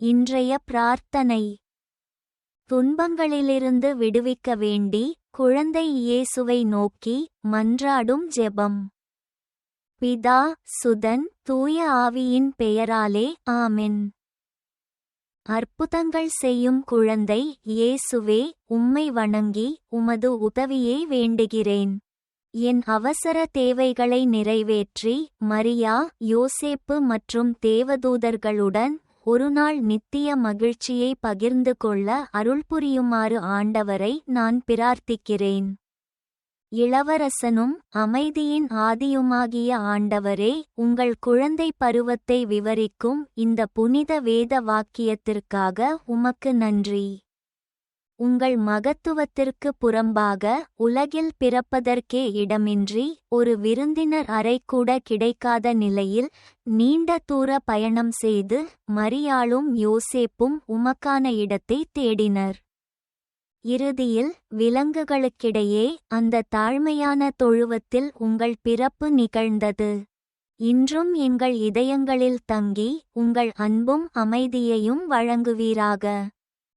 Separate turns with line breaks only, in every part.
இன்றைய பிரார்த்தனை. துன்பங்களிலிருந்து விடுவிக்க வேண்டி குழந்தை இயேசுவை நோக்கி மன்றாடும் ஜெபம். பிதா சுதன் தூய ஆவியின் பெயராலே ஆமென். அற்புதங்கள் செய்யும் குழந்தை இயேசுவே உம்மை வணங்கி உமது உதவியை வேண்டுகிறேன். என் அவசர தேவைகளை நிறைவேற்றி மரியா யோசேப்பு மற்றும் தேவதூதர்களுடன் ஒருநாள் நித்திய மகிழ்ச்சியை பகிர்ந்து கொள்ள அருள் புரியுமாறு ஆண்டவரை நான் பிரார்த்திக்கிறேன். இளவரசனும் அமைதியின் ஆதியுமாகிய ஆண்டவரே உங்கள் குழந்தை பருவத்தை விவரிக்கும் இந்த புனித வேத வாக்கியத்திற்காக உமக்கு நன்றி. உங்கள் மகத்துவத்திற்கு புறம்பாக உலகில் பிறப்பதற்கே இடமின்றி ஒரு விருந்தினர் அறை கூட கிடைக்காத நிலையில் நீண்ட தூர பயணம் செய்து மரியாளும் யோசேப்பும் உமக்கான இடத்தை தேடினர். இறுதியில் விலங்குகளுக்கிடையே அந்த தாழ்மையான தொழுவத்தில் உங்கள் பிறப்பு நிகழ்ந்தது. இன்றும் எங்கள் இதயங்களில் தங்கி உங்கள் அன்பும் அமைதியையும் வழங்குவீராக.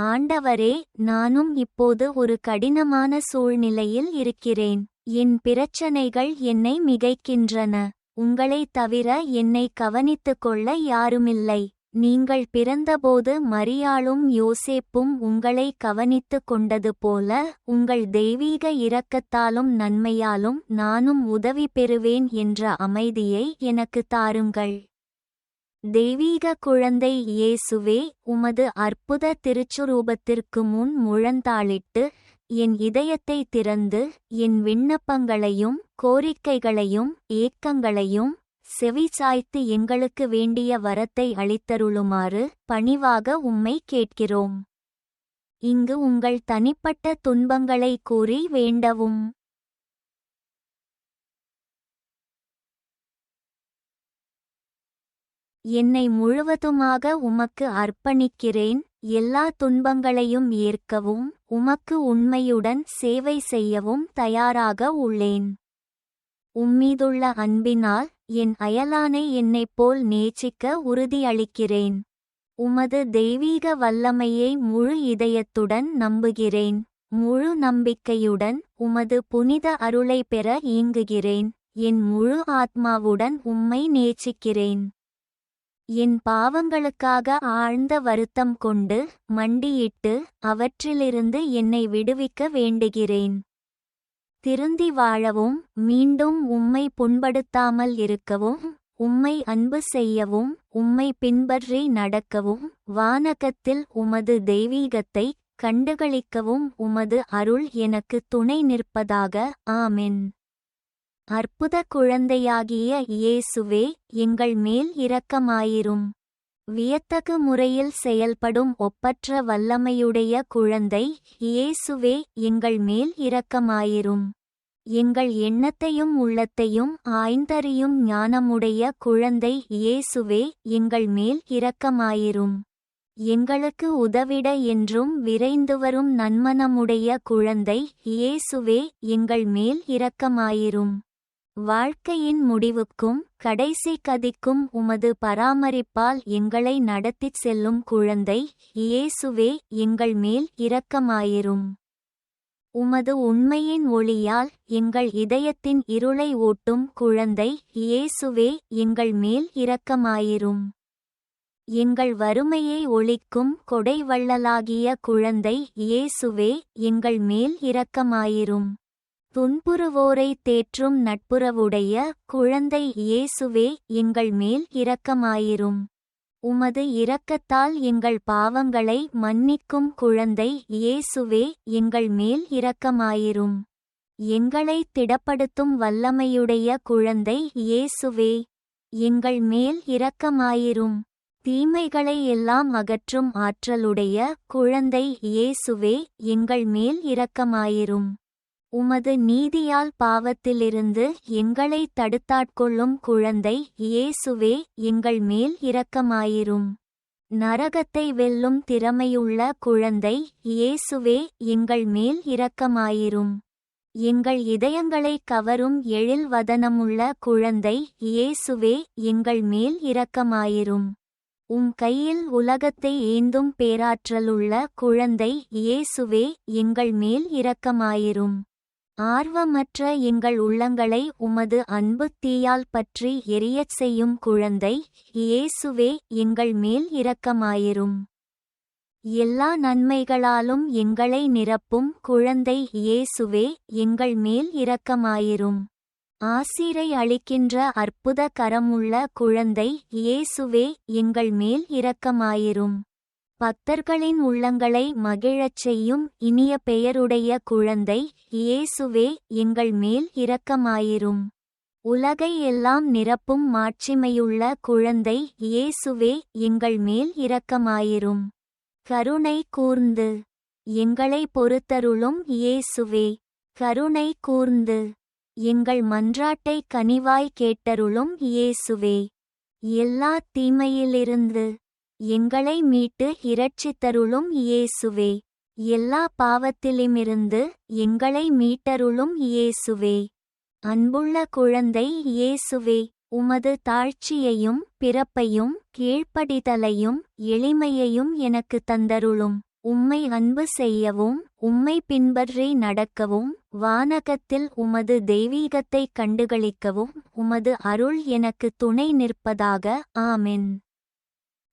ஆண்டவரே நானும் இப்போது ஒரு கடினமான சூழ்நிலையில் இருக்கிறேன். என் பிரச்சனைகள் என்னை மிகைக்கின்றன. உங்களைத் தவிர என்னை கவனித்துக் கொள்ள யாருமில்லை. நீங்கள் பிறந்தபோது மரியாளும் யோசேப்பும் உங்களை கவனித்துக் கொண்டது போல உங்கள் தெய்வீக இரக்கத்தாலும் நன்மையாலும் நானும் உதவி பெறுவேன் என்ற அமைதியை எனக்கு தாருங்கள். தெய்வீக குழந்தை இயேசுவே உமது அற்புத திருச்சுரூபத்திற்கு முன் முழந்தாளிட்டு என் இதயத்தை திறந்து என் விண்ணப்பங்களையும் கோரிக்கைகளையும் ஏக்கங்களையும் செவிசாய்த்து எங்களுக்கு வேண்டிய வரத்தை அளித்தருளுமாறு பணிவாக உம்மை கேட்கிறோம். இங்கு உங்கள் தனிப்பட்ட துன்பங்களை கூறி வேண்டவும். என்னை முழுவதுமாக உமக்கு அர்ப்பணிக்கிறேன் எல்லா துன்பங்களையும் ஏற்கவும் உமக்கு உண்மையுடன் சேவை செய்யவும் தயாராக உள்ளேன். உம்மீதுள்ள அன்பினால் என் அயலானை என்னைப் போல் நேசிக்க உறுதியளிக்கிறேன். உமது தெய்வீக வல்லமையை முழு இதயத்துடன் நம்புகிறேன். முழு நம்பிக்கையுடன் உமது புனித அருளை பெற இயங்குகிறேன். என் முழு ஆத்மாவுடன் உம்மை நேசிக்கிறேன். என் பாவங்களுக்காக ஆழ்ந்த வருத்தம் கொண்டு மண்டியிட்டு அவற்றிலிருந்து என்னை விடுவிக்க வேண்டுகிறேன். திருந்தி வாழவும் மீண்டும் உம்மை புண்படுத்தாமல் இருக்கவும் உம்மை அன்பு செய்யவும் உம்மை பின்பற்றி நடக்கவும் வானகத்தில் உமது தெய்வீகத்தை கண்டுகளிக்கவும் உமது அருள் எனக்கு துணை நிற்பதாக. ஆமென். அற்புத குழந்தையாகிய இயேசுவே எங்கள் மேல் இரக்கமாயிரும். வியத்தகு முறையில் செயல்படும் ஒப்பற்ற வல்லமையுடைய குழந்தை இயேசுவே எங்கள் மேல் இரக்கமாயிரும். எங்கள் எண்ணத்தையும் உள்ளத்தையும் ஆய்ந்தறியும் ஞானமுடைய குழந்தை இயேசுவே எங்கள் மேல் இரக்கமாயிரும். எங்களுக்கு உதவிட என்றும் விரைந்து வரும் நன்மனமுடைய குழந்தை இயேசுவே எங்கள் மேல் இரக்கமாயிரும். வாழ்க்கையின் முடிவுக்கும் கடைசி கதிக்கும் உமது பராமரிப்பால் எங்களை நடத்திச் செல்லும் குழந்தை இயேசுவே எங்கள் மேல் இரக்கமாயிரும். உமது உண்மையின் ஒளியால் எங்கள் இதயத்தின் இருளை ஓட்டும் குழந்தை இயேசுவே எங்கள் மேல் இரக்கமாயிரும். எங்கள் வறுமையை ஒழிக்கும் கொடை வள்ளலாகிய குழந்தை இயேசுவே எங்கள் மேல் இரக்கமாயிரும். துன்புறுவோரை தேற்றும் நட்புறவுடைய குழந்தை இயேசுவே எங்கள் மேல் இரக்கமாயிரும். உமது இரக்கத்தால் எங்கள் பாவங்களை மன்னிக்கும் குழந்தை இயேசுவே எங்கள் மேல் இரக்கமாயிரும். எங்களை திடப்படுத்தும் வல்லமையுடைய குழந்தை இயேசுவே எங்கள் மேல் இரக்கமாயிரும். தீமைகளை எல்லாம் அகற்றும் ஆற்றலுடைய குழந்தை இயேசுவே எங்கள் மேல் இரக்கமாயிரும். உமது நீதியால் பாவத்திலிருந்து எங்களை தடுத்தாட்கொள்ளும் குழந்தை இயேசுவே எங்கள் மேல் இரக்கமாயிரும். நரகத்தை வெல்லும் திறமையுள்ள குழந்தை இயேசுவே எங்கள் மேல் இரக்கமாயிரும். எங்கள் இதயங்களை கவரும் எழில் வதனமுள்ள குழந்தை இயேசுவே எங்கள் மேல் இரக்கமாயிரும். உம் கையில் உலகத்தை ஏந்தும் பேராற்றலுள்ள குழந்தை இயேசுவே எங்கள் மேல் இரக்கமாயிரும். ஆர்வமற்ற எங்கள் உள்ளங்களை உமது அன்பு தீயால் பற்றி எரியச் செய்யும் குழந்தை இயேசுவே எங்கள் மேல் இரக்கமாயிரும். எல்லா நன்மைகளாலும் எங்களை நிரப்பும் குழந்தை இயேசுவே எங்கள் மேல் இரக்கமாயிரும். ஆசீரை அளிக்கின்ற அற்புத கரமுள்ள குழந்தை இயேசுவே எங்கள் மேல் இரக்கமாயிரும். பக்தர்களின் உள்ளங்களை மகிழச் செய்யும் இனிய பெயருடைய குழந்தை இயேசுவே எங்கள் மேல் இரக்கமாயிரும். உலகை எல்லாம் நிரப்பும் மாட்சிமையுள்ள குழந்தை இயேசுவே எங்கள் மேல் இரக்கமாயிரும். கருணை கூர்ந்து எங்களை பொறுத்தருளும் இயேசுவே. கருணை கூர்ந்து எங்கள் மன்றாட்டை கனிவாய் கேட்டருளும் இயேசுவே. எல்லா தீமையிலிருந்து எங்களை மீட்டு இரட்சித்தருளும் இயேசுவே. எல்லா பாவத்திலுமிருந்து எங்களை மீட்டருளும் இயேசுவே. அன்புள்ள குழந்தை இயேசுவே உமது தாழ்ச்சியையும் பிறப்பையும் கீழ்ப்படிதலையும் எளிமையையும் எனக்கு தந்தருளும். உம்மை அன்பு செய்யவும் உம்மை பின்பற்றி நடக்கவும் வானகத்தில் உமது தெய்வீகத்தை கண்டுகளிக்கவும் உமது அருள் எனக்கு துணை நிற்பதாக. ஆமென்.